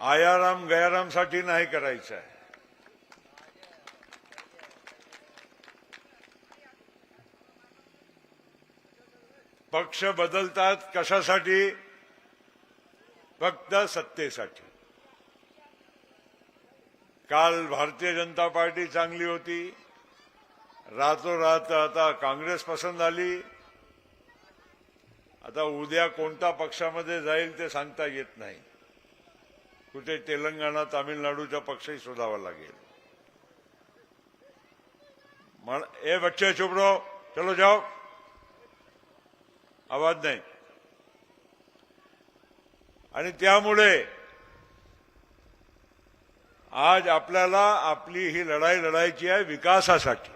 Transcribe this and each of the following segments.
आयाराम गयारामसाठी नाही करायचं आहे पक्ष बदलतात कशासाठी? फक्त सत्तेसाठी. काल भारतीय जनता पार्टी चांगली होती. रातोरात आता काँग्रेस पसंत आली आता उद्या कोणता पक्षामध्ये जाईल ते सांगता येत नाही. कुठे तेलंगणा तामिळनाडूचा पक्षही शोधावा लागेल. ए बच्चे चुप रहो. चलो जाओ. आवाज नाही. आणि त्यामुळे आज आपल्याला आपली ही लढाई लढायची आहे विकासासाठी.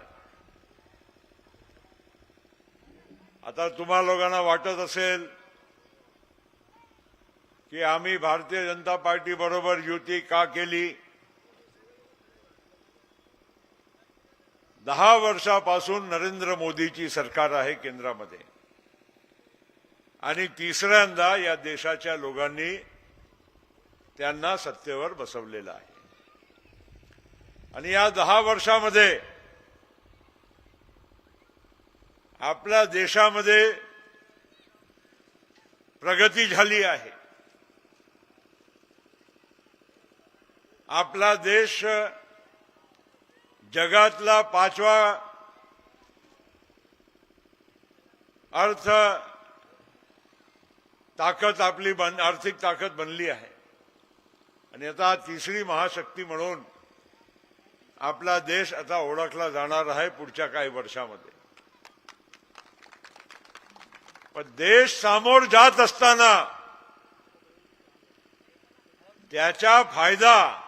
आता तुम्हा लोकांना वाटत असेल की आम्ही भारतीय जनता पार्टी बरोबर युती का केली? दहा वर्षापासून नरेंद्र मोदीची सरकार आहे केंद्रामध्ये. आणि तिसऱ्यांदा या देशाच्या लोकांनी त्यांना सत्तेवर बसवलेलं आहे. आणि या दहा वर्षामध्ये आपल्या देशामध्ये प्रगती झाली आहे. आपला देश जगातला पाचवा अर्थ ताकद आपली बन आर्थिक ताकद बनली आहे. आणि आता तिसरी महाशक्ती म्हणून आपला देश आता ओळखला जाणार आहे पुढच्या काही वर्षामध्ये. पण देश सामोर जात असताना त्याचा फायदा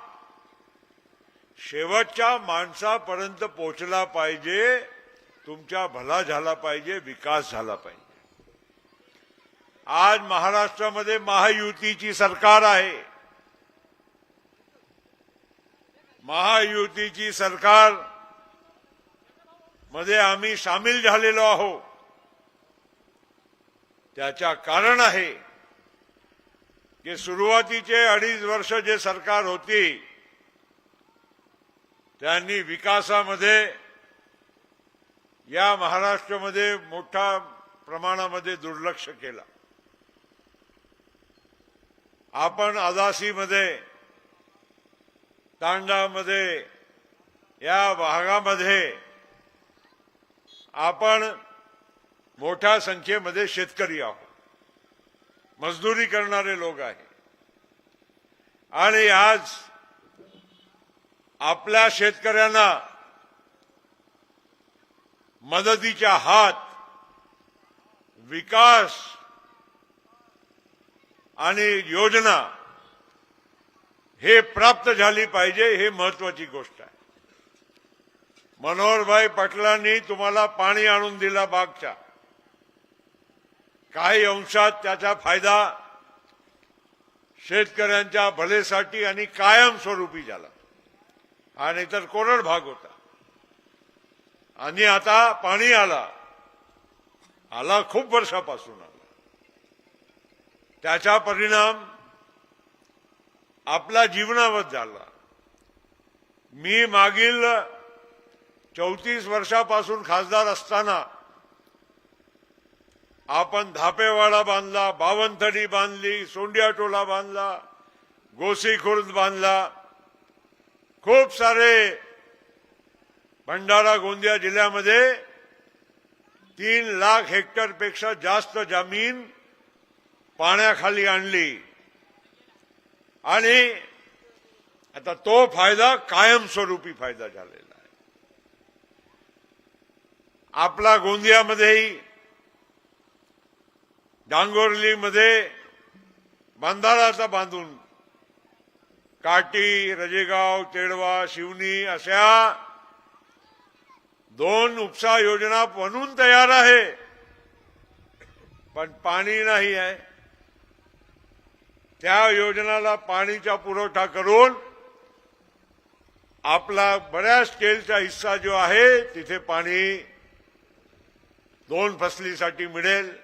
शेवटच्या माणसापर्यंत पोचला पाहिजे तुमच्या भला झाला पाहिजे विकास झाला पाहिजे. आज महाराष्ट्रामध्ये महायुतीची सरकार आहे. महायुतीची सरकारमध्ये आम्ही सामील झालेलो आहोत. त्याच्या कारण आहे की सुरुवातीचे अडीच वर्ष जे सरकार होती त्यांनी विकासामध्ये या महाराष्ट्रामध्ये मोठ्या प्रमाणामध्ये दुर्लक्ष केलं. आपण आदासीमध्ये तांडामध्ये या भागामध्ये आपण मोठ्या संख्येमध्ये शेतकरी आहोत. मजदुरी करणारे लोक आहे आणि आज आपल्या शेतकऱ्यांना मदतीच्या हात विकास आणि योजना हे प्राप्त झाली पाहिजे हे महत्वाची गोष्ट आहे. मनोहरभाई पाटलांनी तुम्हाला पाणी आणून दिला बागच्या. काही अंशात त्याचा फायदा शेतकऱ्यांच्या भलेसाठी आणि कायमस्वरूपी झाला. आणि तर कोरड भाग होता. आणि आता पाणी आला. आला खूप वर्षापासून आला. त्याचा परिणाम आपला जीवनावर झाला. मी मागील चौतीस वर्षापासून खासदार असताना आपण धापेवाडा बांधला बावनथडी बांधली सोंडिया टोला बांधला गोसी खुर्द बांधला. खूप सारे भंडारा गोंदिया जिल्ह्यामध्ये तीन लाख हेक्टरपेक्षा जास्त जमीन पाण्याखाली आणली. आणि आता तो फायदा कायमस्वरूपी फायदा झालेला आहे. आपला गोंदियामध्येही डांगोरलीमध्ये बंधाराचा बांधून काटी रजेगाव तेडवा शिवनी अशा दोन उपसा योजना बनून तयार आहे. पण पाणी नाही आहे. त्या योजनाला पाणीचा पुरवठा करून आपला बऱ्याच स्केलचा हिस्सा जो आहे तिथे पाणी दोन फसलीसाठी मिळेल.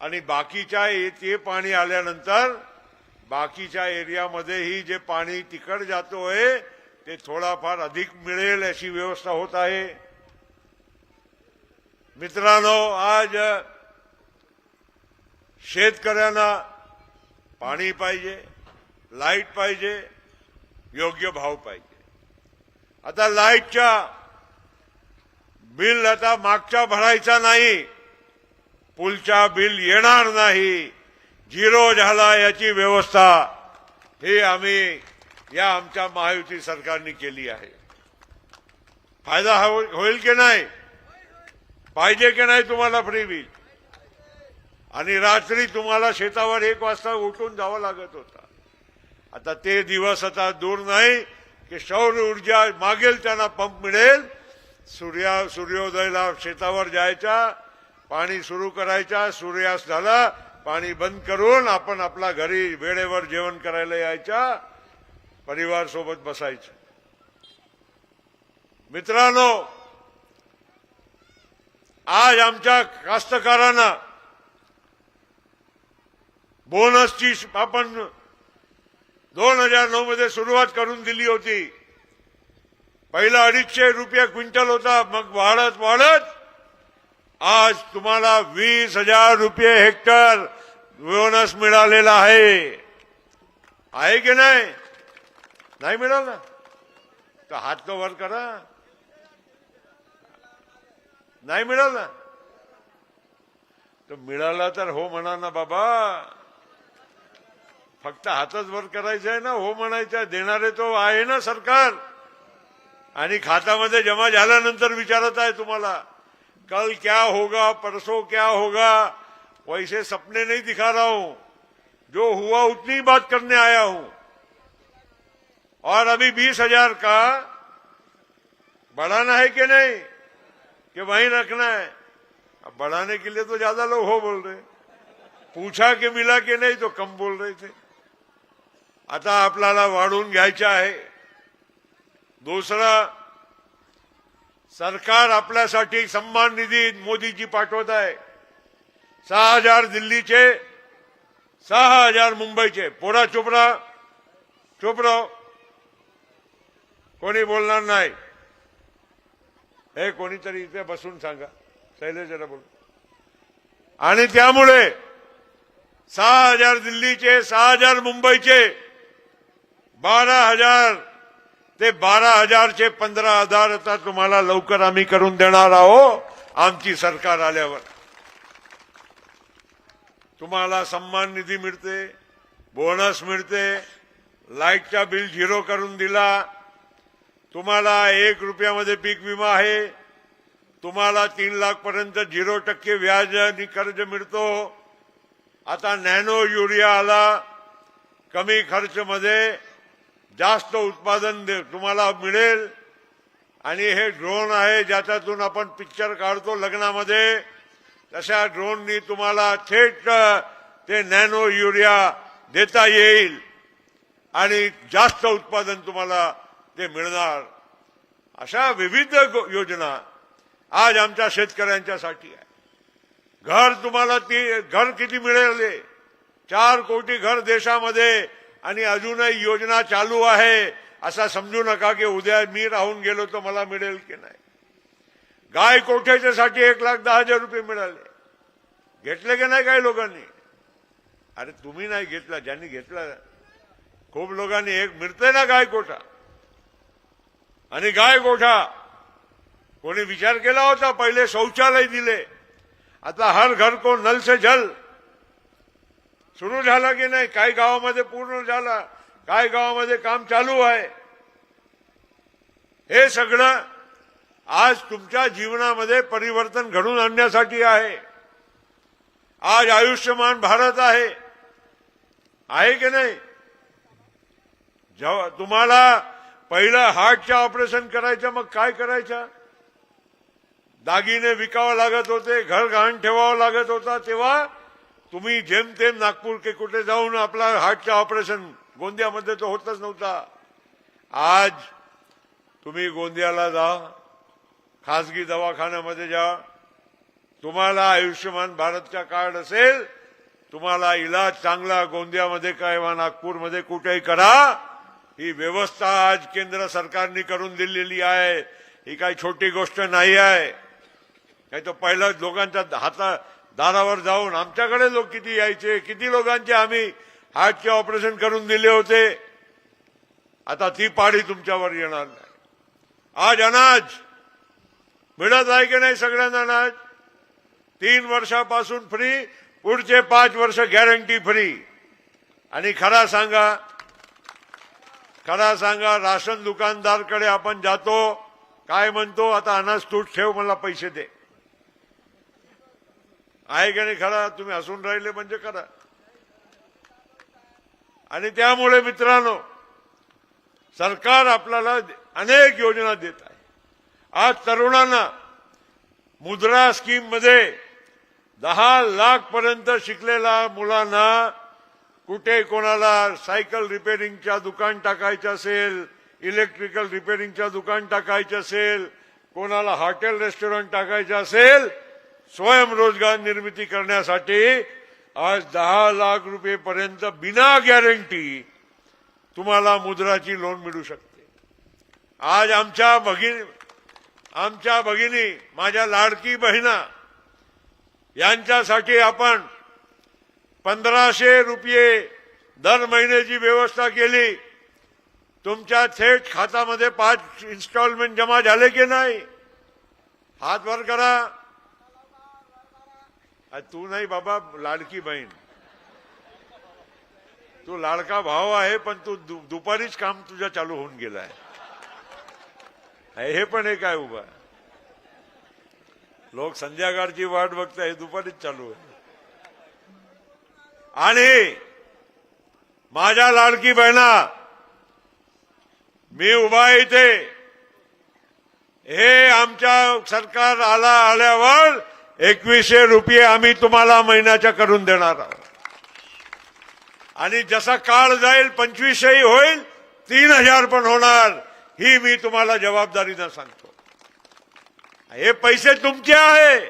आणि बाकीच्या ते पाणी आल्यानंतर बाकीच्या एरियामध्येही जे पाणी तिकड जातोय ते थोडाफार अधिक मिळेल अशी व्यवस्था होत आहे. मित्रांनो आज शेतकऱ्यांना पाणी पाहिजे लाइट पाहिजे योग्य भाव पाहिजे. आता लाईटच्या बिल आता मागच्या भरायचा नाही पुलच्या बिल येणार नाही. झिरो झाला याची व्यवस्था ही आम्ही या आमच्या महायुती सरकारने केली आहे. फायदा हो-, होईल की नाही? पाहिजे की नाही तुम्हाला फ्री बिल आणि रात्री तुम्हाला शेतावर एक वाजता उठून जावं लागत होता. आता ते दिवस आता दूर नाही की सौर ऊर्जा मागेल त्यांना पंप मिळेल सूर्या सूर्योदयला शेतावर जायचा पाणी सुरू करायचा सूर्यास्त झाला पाणी बंद करून आपण आपला घरी वेळेवर जेवण करायला यायच्या परिवार सोबत बसायचं. मित्रांनो आज आमच्या कास्तकारांना बोनसची आपण दोन हजार नऊ मध्ये सुरुवात करून दिली होती. पहिला अडीचशे रुपये क्विंटल होता मग वाढत वाढत आज तुम्हाला वीस हजार रुपये हेक्टर बोनस मिळालेला आहे. आहे की नाही? नाही मिळाला? तर हात तो वर करा. नाही मिळाला? तर मिळाला तर हो म्हणा ना बाबा. फक्त हातच वर करायचं आहे ना हो म्हणायचं आहे. देणारे तो आहे ना सरकार. आणि खात्यामध्ये जमा झाल्यानंतर विचारत आहे तुम्हाला. कल क्या होगा, परसों क्या होगा, वैसे सपने नहीं दिखा रहा हूँ। जो हुआ उतनी ही बात करने आया हूँ। और अभी बीस हज़ार का बढ़ाना है कि नहीं? कि वहीं रखना है? अब बढ़ाने के लिए तो ज़्यादा लोग हो बोल रहे पूछा कि मिला कि नहीं तो कम बोल रहे थे। आता आपल्याला वाढवून घ्यायचं आहे दुसरं सरकार आपल्यासाठी सन्मान निधी मोदीजी पाठवत आहे. सहा हजार दिल्लीचे सहा हजार मुंबईचे. पोरा चोपडा चोपराव कोणी बोलणार नाही. हे कोणीतरी इथे बसून सांगा. शैलेशला बोल. आणि त्यामुळे सहा हजार दिल्लीचे सहा हजार मुंबईचे बारा हजार ते बारा हजारचे पंधरा हजार आता तुम्हाला लवकर आम्ही करून देणार आहो आमची सरकार आल्यावर. तुम्हाला सन्मान निधी मिळते बोनस मिळते लाईटचा बिल झिरो करून दिला तुम्हाला एक रुपयामध्ये पीक विमा आहे तुम्हाला तीन लाखपर्यंत झिरो टक्के व्याज आणि कर्ज मिळतो. आता नॅनो युरिया आला कमी खर्च मध्ये जास्त उत्पादन दे- तुम्हाला मिळेल. आणि हे ड्रोन आहे ज्याच्यातून आपण पिक्चर काढतो लग्नामध्ये. तशा ड्रोननी तुम्हाला थेट ते नॅनो युरिया देता येईल. आणि जास्त उत्पादन तुम्हाला ते मिळणार. अशा विविध योजना आज आमच्या शेतकऱ्यांच्यासाठी आहे. घर तुम्हाला ती घर किती मिळेल चार कोटी घर देशामध्ये आणि अजूनही योजना चालू आहे असा समजू नका की उद्या मी राहून गेलो तर मला मिळेल की नाही. गाय कोठ्याच्यासाठी एक लाख दहा हजार रुपये मिळाले? घेतले की नाही काही लोकांनी? अरे तुम्ही नाही घेतला ज्यांनी घेतला खूप लोकांनी एक मिळतंय ना गाय कोठा? आणि गाय गोठा कोणी विचार केला होता? पहिले शौचालय दिले. आता हर घर को नल से जल. सुरू झाला की नाही? काही गावामध्ये पूर्ण झाला? काही गावामध्ये काम चालू आहे? हे सगळं आज तुमच्या जीवनामध्ये परिवर्तन घडून आणण्यासाठी आहे. आज आयुष्यमान भारत आहे. आहे की नाही? जेव्हा तुम्हाला पहिलं हार्टचं ऑपरेशन करायचं मग काय करायचं? दागिने विकावं लागत होते घर घाण ठेवावं लागत होता तेव्हा तुम्ही जेमतेम नागपूर के कुठे जाऊन आपला हार्टचं ऑपरेशन गोंदियामध्ये तो होतच नव्हता. आज तुम्ही गोंदियाला जा खासगी दवाखान्यामध्ये जा. तुम्हाला आयुष्यमान भारतचा कार्ड असेल तुम्हाला इलाज चांगला गोंदियामध्ये काय वा नागपूरमध्ये कुठेही करा. ही व्यवस्था आज केंद्र सरकारने करून दिलेली आहे. ही काही छोटी गोष्ट नाही आहे. नाही तो पहिला लोकांच्या हाता दारावर जाऊन आमच्याकडे लोक किती यायचे किती लोकांचे आम्ही हार्टचे ऑपरेशन करून दिले होते. आता ती पाडी तुमच्यावर येणार नाही. आज अनाज. मिळत आहे की नाही सगळ्यांना अनाज? तीन वर्षापासून फ्री पुढचे पाच वर्ष गॅरंटी फ्री आणि खरा सांगा खरा सांगा राशन दुकानदारकडे आपण जातो काय म्हणतो आता अनाज तूट ठेव मला पैसे दे. आहे की नाही खरा? तुम्ही हसून राहिले म्हणजे खरा. आणि त्यामुळे मित्रांनो सरकार आपल्याला अनेक योजना देत आहे. आज तरुणांना मुद्रा स्कीममध्ये दहा लाख पर्यंत शिकलेल्या मुलांना कुठे कोणाला सायकल रिपेरिंगच्या दुकान टाकायचं असेल इलेक्ट्रिकल रिपेरिंगच्या दुकान टाकायचं असेल कोणाला हॉटेल रेस्टॉरंट टाकायचं असेल स्वयंरोजगार निर्मिती करण्यासाठी आज दहा लाख रुपये पर्यंत बिना गॅरंटी तुम्हाला मुद्राची लोन मिळू शकते. आज आमच्या भगिनी आमच्या भगिनी माझ्या लाडकी बहिणा यांच्यासाठी आपण पंधराशे रुपये दर महिन्याची व्यवस्था केली तुमच्या थेट खात्यामध्ये पाच इन्स्टॉलमेंट जमा झाले की नाही? हात वर करा. तू नाही बाबा लाडकी बहीण. तू लाडका भाव आहे पण तू दुपारीच काम तुझ्या चालू होऊन गेलाय. हे पण एक आहे उभा. लोक संध्याकाळची वाट बघताय हे दुपारीच चालू आहे. आणि माझ्या लाडकी बहिणा मी उभा इथे. हे आमच्या सरकार आला आल्यावर एकवीसशे रुपये आम्ही तुम्हाला महिन्याच्या करून देणार आहोत. आणि जसा काळ जाईल पंचवीसशेही होईल तीन हजार पण होणार ही मी तुम्हाला जबाबदारीनं सांगतो. हे पैसे तुमचे आहे.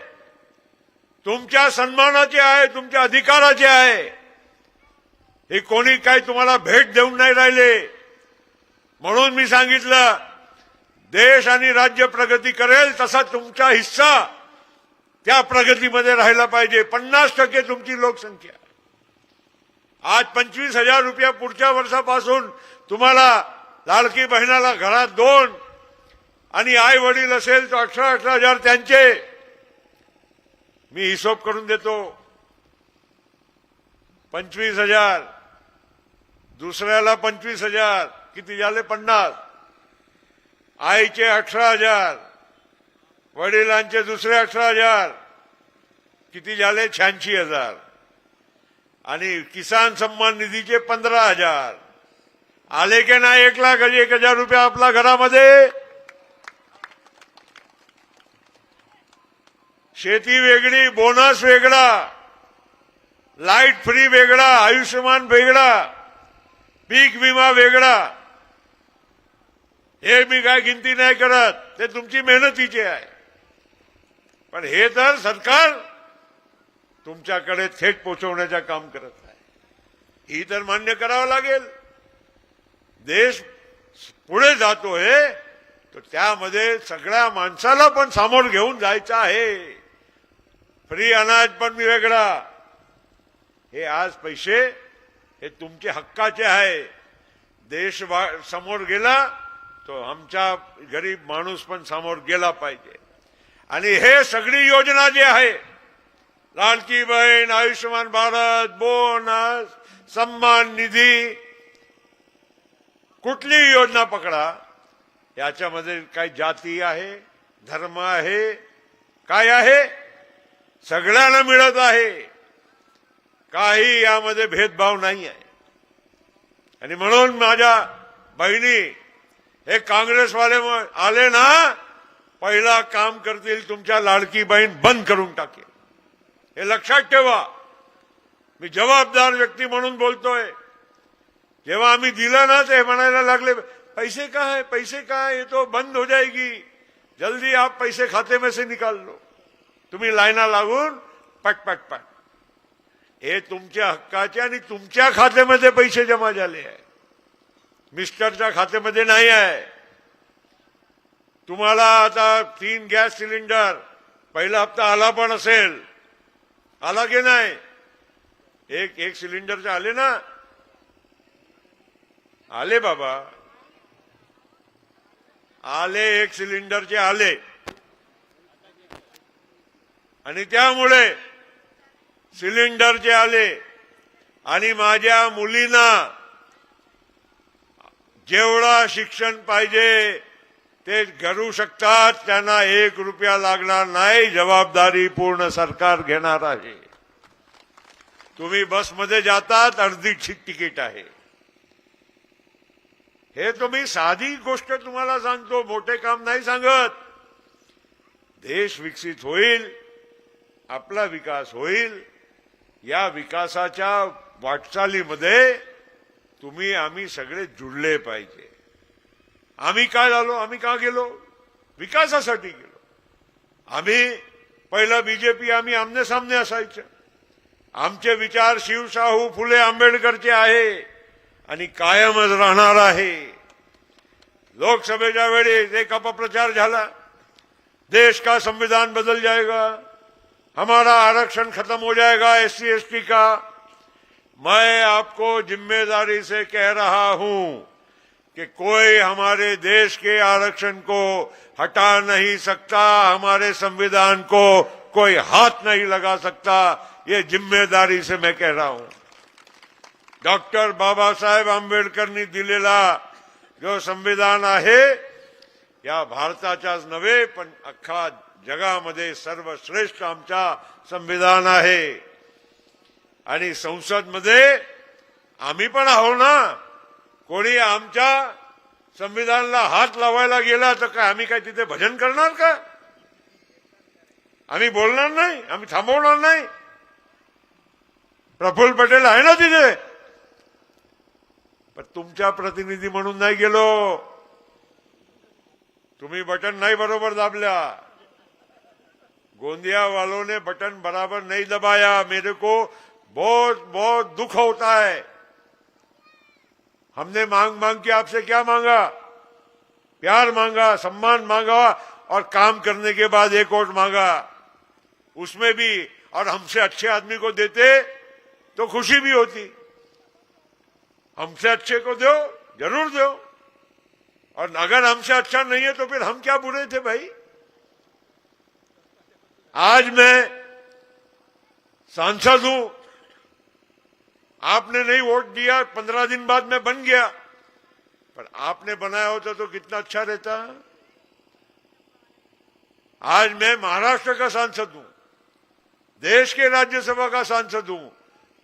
तुमच्या सन्मानाचे आहे तुमच्या अधिकाराचे आहे. हे कोणी काही तुम्हाला भेट देऊन नाही राहिले. म्हणून मी सांगितलं देश आणि राज्य प्रगती करेल तसा तुमचा हिस्सा त्या प्रगतीमध्ये राहायला पाहिजे. पन्नास टक्के तुमची लोकसंख्या. आज पंचवीस हजार रुपया पुढच्या वर्षापासून तुम्हाला लाडकी बहिणाला घरात दोन आणि आई वडील असेल तर अठरा अठरा हजार त्यांचे. मी हिशोब करून देतो. पंचवीस हजार. दुसऱ्याला पंचवीस हजार. किती झाले? पन्नास. आईचे अठरा हजार. वडिलांचे दुसरे अठरा हजार. किती झाले? शहाऐंशी हजार. आणि किसान सन्मान निधीचे पंधरा हजार. आले की नाही? एक लाख एक हजार रुपये आपल्या घरामध्ये. शेती वेगळी बोनस वेगळा. लाइट फ्री वेगळा आयुष्यमान वेगळा. पीक विमा वेगळा. हे मी काय गिनती नाही करत. ते तुमची मेहनतीचे आहे. पण हे तर सरकार तुमच्याकडे थेट पोचवण्याचं काम करत आहे. ही तर मान्य करावं लागेल. देश पुढे जातोय तर त्यामध्ये सगळ्या माणसाला पण सामोर घेऊन जायचं आहे. फ्री अनाज पण मी वेगळा. हे आज पैसे हे तुमचे हक्काचे आहे. देश वा- समोर गेला तो आमच्या गरीब माणूस पण समोर गेला पाहिजे. आणि हे सगळी योजना जी आहे लाडकी बहीण आयुष्यमान भारत बोनस सन्मान निधी कुठलीही योजना पकडा याच्यामध्ये काही जाती आहे धर्म आहे काय आहे सगळ्यांना मिळत आहे. काही यामध्ये भेदभाव नाही आहे आणि म्हणून माझ्या बहिणी हे काँग्रेसवाले आले ना पहिला काम करतील तुमच्या लाडकी बहीण बंद करून टाकेल. हे लक्षात ठेवा. मी जबाबदार व्यक्ती म्हणून बोलतोय. जेव्हा आम्ही दिलं ना ते म्हणायला लागले पैसे कहाँ है पैसे काय है ये तो बंद हो जाएगी. जल्दी आप पैसे खाते में से निकाल लो. तुम्ही लाईना लागून पट पट पट. हे तुमच्या हक्काचे आणि तुमच्या खात्यामध्ये पैसे जमा झाले आहे. मिस्टरच्या खात्यामध्ये नाही आहे. तुम्हाला आता तीन गॅस सिलेंडर पहिला हप्ता आला पण असेल. आला की नाही? एक एक सिलेंडरचे आले ना? आले बाबा. आले एक सिलेंडरचे आले. आणि त्यामुळे सिलेंडरचे आले. आणि माझ्या मुलींना जेवढा शिक्षण पाहिजे ते करू शकतात. त्यांना एक रुपया लागणार नाही. जबाबदारी पूर्ण सरकार घेणार आहे. तुम्ही बसमध्ये जातात अर्धी तिकीट आहे. हे तुम्ही साधी गोष्ट तुम्हाला सांगतो. मोठे काम नाही सांगत. देश विकसित होईल आपला विकास होईल. या विकासाच्या वाटचालीमध्ये तुम्ही आम्ही सगळे जुळले पाहिजे. आम्ही काय झालो? आम्ही का गेलो? विकासासाठी गेलो. आम्ही पहिलं बीजेपी आम्ही आमने सामने असायचं. आमचे विचार शिवशाहू फुले आंबेडकरचे आहे आणि कायमच राहणार आहे. लोकसभेच्या वेळेस एक अपप्रचार झाला. देश का संविधान बदल जाएगा हमारा आरक्षण खत्म हो जाएगा एस सी एस टी का? मैं आपको जिम्मेदारी से कह रहा हूं। कि कोई हमारे देश के आरक्षण को हटा नहीं सकता हमारे संविधान को कोई हाथ नहीं लगा सकता ये जिम्मेदारी से मैं कह रहा हूं। डॉक्टर बाबासाहेब आंबेडकरनी दिलेला जो संविधान आहे या भारताच्याच नव्हे पण अख्खा जगामध्ये सर्वश्रेष्ठ आमचा संविधान आहे. आणि संसदमध्ये आम्ही पण आहो ना. कोणी आमच्या संविधानाला हात लावायला गेला तर काय आम्ही काय तिथे भजन करणार का? आम्ही बोलणार नाही आम्ही थांबवणार नाही. प्रफुल्ल पटेल आहे ना तिथे? पण तुमच्या प्रतिनिधी म्हणून नाही गेलो. तुम्ही बटन नाही बरोबर दाबल्या. गोंदिया वालों ने बटन बराबर नहीं दबाया. मेरे को बहुत बहुत दुख होता है. हमने मांग मांग के आपसे क्या मांगा? प्यार मांगा, सम्मान मांगा और काम करने के बाद एक वोट मांगा। उसमें भी और हमसे अच्छे आदमी को देते तो खुशी भी होती। हमसे अच्छे को दो, ज़रूर दो। और अगर हमसे अच्छा नहीं है तो फिर हम क्या बुरे थे भाई? आज मैं सांसद हूँ आपने नहीं वोट दिया पंद्रह दिन बाद मैं बन गया। पर आपने बनाया होता तो कितना अच्छा रहता। आज मैं महाराष्ट्र का सांसद हूँ, देश के राज्यसभा का सांसद हूँ,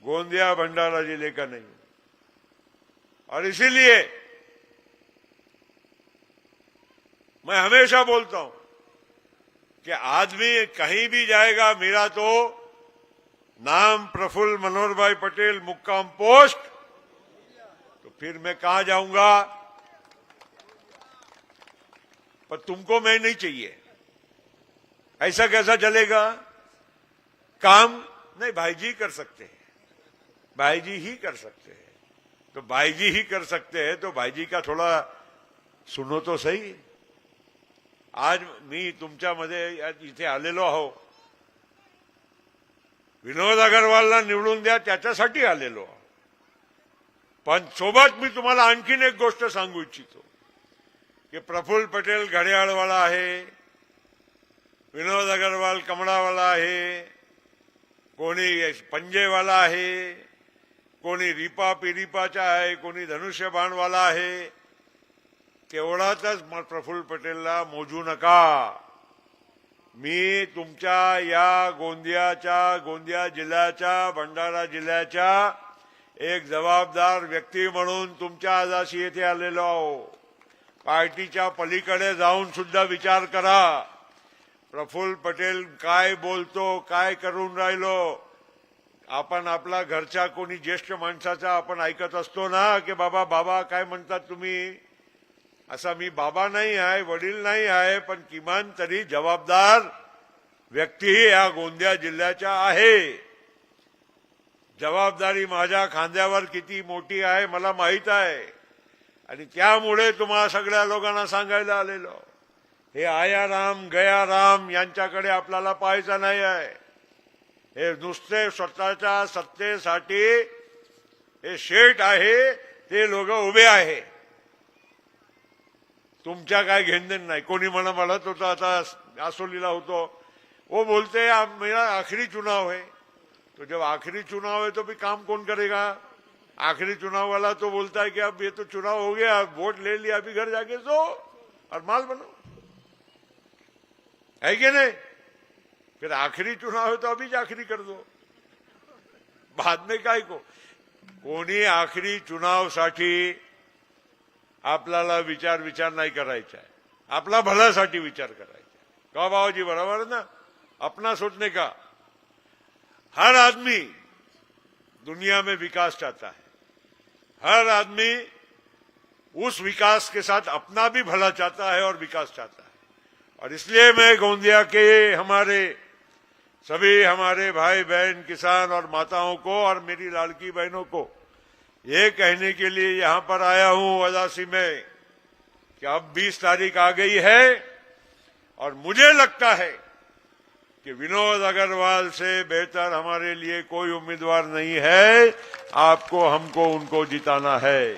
गोंदिया भंडारा ज़िले का नहीं और इसीलिए मैं हमेशा बोलता हूँ कि आदमी कहीं भी जाएगा, मेरा तो नाम प्रफुल्ल मनोहर भाई पटेल, मुक्काम पोस्ट। तो फिर मैं कहा जाऊँगा? पर तुमको मैं नहीं चाहिए। ऐसा कैसा चलेगा? काम नहीं भाई जी कर सकते हैं। भाई जी ही कर सकते हैं। तो भाई जी ही कर सकते हैं तो भाई जी का थोडा सुनो तो सही। आज मी तुमच्यामध्ये इथे आलेलो आहो। विनोद अगरवालला निवडून द्या त्याच्यासाठी आलेलो. पण सोबत मी तुम्हाला आणखीन एक गोष्ट सांगू इच्छितो. की प्रफुल्ल पटेल घड्याळवाला आहे विनोद अगरवाल कमळावाला आहे कोणी पंजेवाला आहे कोणी रिपा पिरिपाचा आहे कोणी धनुष्यबाणवाला आहे तेवढाच प्रफुल्ल पटेलला मोजू नका. मी तुमच्या या गोंदियाच्या गोंदिया जिल्ह्याच्या भंडारा जिल्ह्याच्या एक जबाबदार व्यक्ती म्हणून तुमच्या आजाशी येथे आलेलो आहो. पार्टीच्या पलीकडे जाऊन सुद्धा विचार करा. प्रफुल्ल पटेल काय बोलतो काय करून राहिलो? आपण आपला घरच्या कोणी ज्येष्ठ माणसाचा आपण ऐकत असतो ना की बाबा बाबा काय म्हणतात तुम्ही? असा मी बाबा नाही आहे वडील नाही आहे पण किमान तरी जबाबदार व्यक्ती या गोंदिया जिल्ह्याच्या आहे. जबाबदारी माझ्या खांद्यावर किती मोठी आहे मला माहीत आहे. आणि त्यामुळे तुम्हाला सगळ्या लोकांना सांगायला आलेलो. हे आया राम गया राम यांच्याकडे आपल्याला पाहायचं नाही आहे. हे नुसते स्वतःच्या सत्तेसाठी हे शेठ आहे ते लोक उभे आहे. तुमच्या काय घेणदेण नाही. कोणी मला म्हणत होतं आता आसोलीला होतो. वो बोलते अब मेरा आखिरी चुनाव है. तो जब आखिरी चुनाव है तो भी काम कौन करेगा? आखिरी चुनाव वाला तो बोलता है कि अब ये तो चुनाव हो गया अब वोट ले लिया अभी घर जाके सो और माल बनो। है कि नहीं? फिर आखिरी चुनाव है तो अभी आखिरी कर दो। बाद में काय को कोणी आखरी चुनावसाठी आपल्याला विचार विचार नाही करायचा. आहे आपला भल्यासाठी विचार आहे. का बाबाजी बराबर ना? अपना सोचने का? हर आदमी दुनिया में विकास चाहता है। हर आदमी उस विकास के साथ अपना भी भला चाहता है और विकास चाहता है। और इसलिए मैं गोंदिया के हमारे सभी हमारे भाई बहन किसान और माताओं को और मेरी लाड़की बहनों को ये कहने के लिए यहाँ पर आया हूँ अदासी में कि अब 20 तारीख आ गई है और मुझे लगता है कि विनोद अग्रवाल से बेहतर हमारे लिए कोई उम्मीदवार नहीं है। आपको, हमको, उनको जिताना है।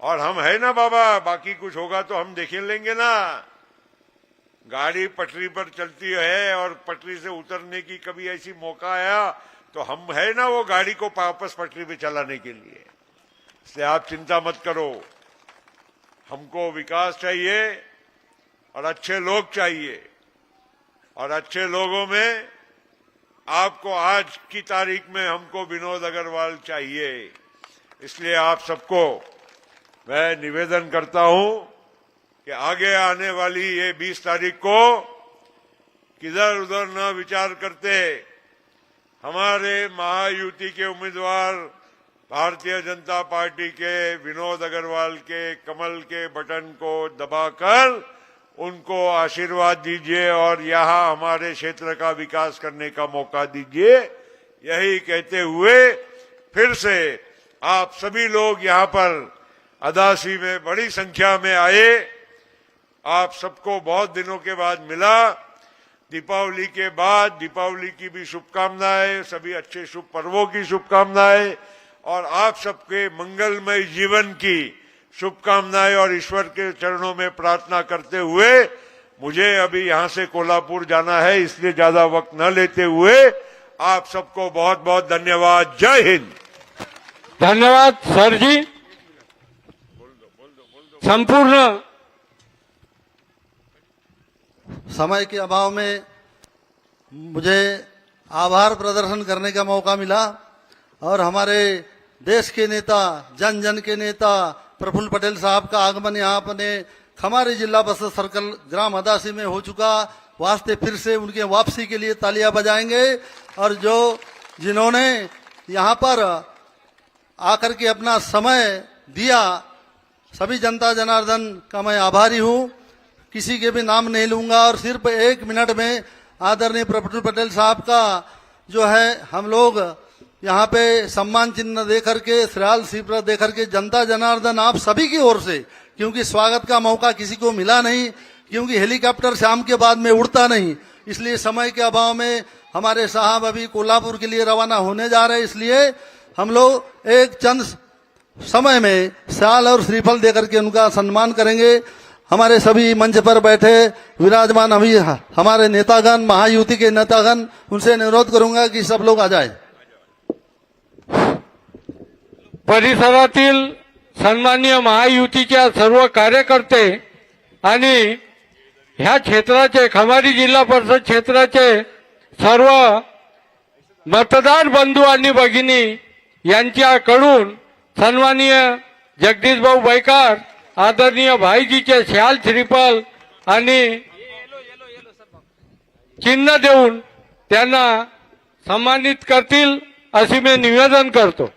और हम है ना बाबा, बाकी कुछ होगा तो हम देख लेंगे ना। गाड़ी पटरी पर चलती है और पटरी से उतरने की कभी ऐसी मौका आया तो हम है ना वो गाड़ी को वापस पटरी पे चलाने के लिए। इसलिए आप चिंता मत करो। हमको विकास चाहिए और अच्छे लोग चाहिए। और अच्छे लोगों में आपको आज की तारीख में हमको विनोद अग्रवाल चाहिए। इसलिए आप सबको मैं निवेदन करता हूँ कि आगे आने वाली ये 20 तारीख को किधर उधर न विचार करते हमारे महायुति के उम्मीदवार भारतीय जनता पार्टी के विनोद अग्रवाल के, कमल के बटन को दबाकर उनको आशीर्वाद दीजिए और यहाँ हमारे क्षेत्र का विकास करने का मौका दीजिए। यही कहते हुए फिर से आप सभी लोग यहाँ पर अदासी में बड़ी संख्या में आए। आप सबको बहुत दिनों के बाद मिला। दीपावली के बाद दीपावली की भी शुभकामनाएँ, सभी अच्छे शुभ पर्वों की शुभकामनाएँ, और आप सबके मंगलमय जीवन की शुभकामनाएँ और ईश्वर के चरणों में प्रार्थना करते हुए, मुझे अभी यहाँ से कोल्हापुर जाना है, इसलिए ज़्यादा वक्त न लेते हुए आप सबको बहुत बहुत धन्यवाद। जय हिंद। धन्यवाद, सर जी। संपूर्ण समय के अभाव में मुझे आभार प्रदर्शन करने का मौका मिला और हमारे देश के नेता जन जन के नेता, प्रफुल्ल पटेल साहब का आगमन यहाँ अपने खमारी जिला बस सर्कल ग्राम अदासी में हो चुका। वास्ते फिर से उनके वापसी के लिए तालियाँ बजाएँगे और जो जिन्होंने यहाँ पर आकर के अपना समय दिया, सभी जनता जनार्दन का मैं आभारी हूँ। किसी के भी नाम नहीं लूँगा और सिर्फ़ एक मिनट में आदरणीय प्रफुल्ल पटेल साहब का जो है, हम लोग यहाँ पे सम्मान चिन्ह दे करके, श्रेयाल सीपर दे करके, जनता जनार्दन आप सभी की ओर से, क्योंकि स्वागत का मौका किसी को मिला नहीं, क्योंकि हेलीकॉप्टर शाम के बाद में उड़ता नहीं, इसलिए समय के अभाव में हमारे साहब अभी कोल्हापुर के लिए रवाना होने जा रहे हैं, इसलिए हम लोग एक चंद समय में साल और श्रीफल देकर के उनका सम्मान करेंगे। हमारे सभी मंच पर बैठे विराजमान अभी हमारे नेतागण महायुति के नेतागण उनसे अनुरोध करूंगा कि सब लोग आ जाए। परिसरातील सन्मान्य महायुतीच्या सर्व कार्यकर्ते आणि ह्या क्षेत्राचे खमारी जिल्हा परिषद क्षेत्राचे सर्व मतदार बंधू आणि भगिनी यांच्याकडून सन्माननीय जगदीश भाऊ बैकार आदरणीय भाईजीचे श्याल श्रीपाल आणि चिन्ह देऊन त्यांना सन्मानित करतील अशी मी निवेदन करतो.